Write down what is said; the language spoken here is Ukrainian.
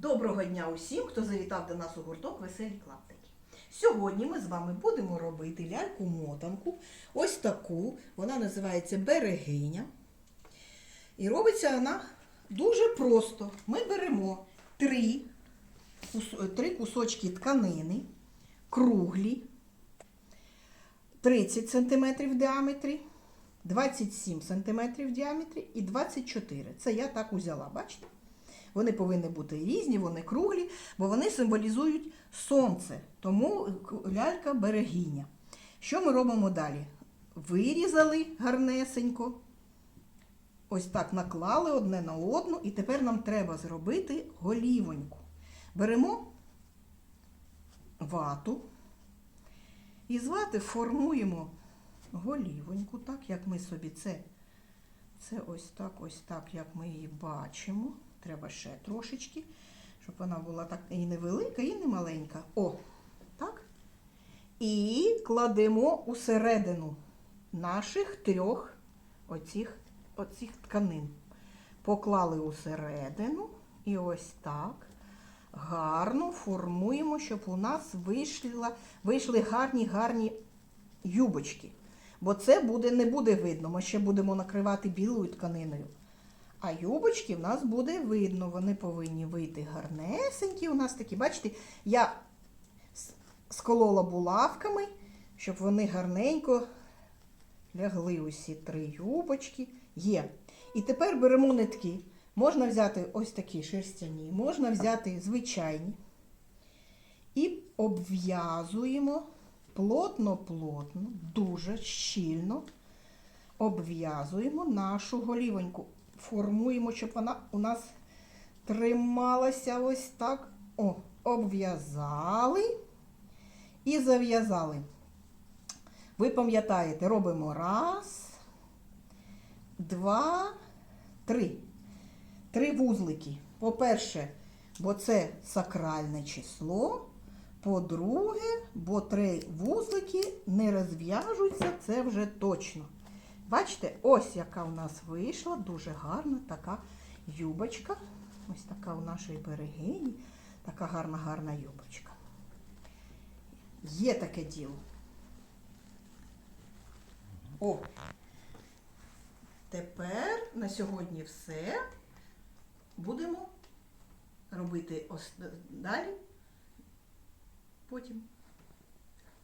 Доброго дня усім, хто завітав до нас у гурток Веселі клаптики. Сьогодні ми з вами будемо робити ляльку-мотанку. Ось таку. Вона називається берегиня. І робиться вона дуже просто. Ми беремо три, три кусочки тканини, круглі, 30 см в діаметрі, 27 см в діаметрі і 24 Це я так узяла, бачите? Вони повинні бути різні, вони круглі, бо вони символізують сонце. Тому лялька берегиня. Що ми робимо далі? Вирізали гарнесенько. Ось так наклали одне на одну, і тепер нам треба зробити голівоньку. Беремо вату і з вати формуємо голівоньку, так як ми собі це. Це ось так, ось так, як ми її бачимо. Треба ще трошечки, щоб вона була так і не велика, і не маленька. О, так. І кладемо усередину наших трьох оцих, оцих тканин. Поклали усередину і ось так гарно формуємо, щоб у нас вийшла, вийшли гарні гарні юбочки. Бо це буде, не буде видно. Ми ще будемо накривати білою тканиною. А юбочки в нас буде видно. Вони повинні вийти гарнесенькі. У нас такі, бачите, я сколола булавками, щоб вони гарненько лягли усі три юбочки. Є. І тепер беремо нитки. Можна взяти ось такі шерстяні, можна взяти звичайні. І обв'язуємо плотно-плотно, дуже щільно обв'язуємо нашу голівоньку. Формуємо, щоб вона у нас трималася ось так. О, обв'язали і зав'язали. Ви пам'ятаєте, робимо раз, два, три. Три вузлики. По-перше, бо це сакральне число. По-друге, бо три вузлики не розв'яжуться, це вже точно. Бачите, ось яка у нас вийшла, дуже гарна така юбочка. Ось така у нашої берегині. Така гарна, гарна юбочка. Є таке діло. О! Тепер на сьогодні все. Будемо робити ос- далі. Потім.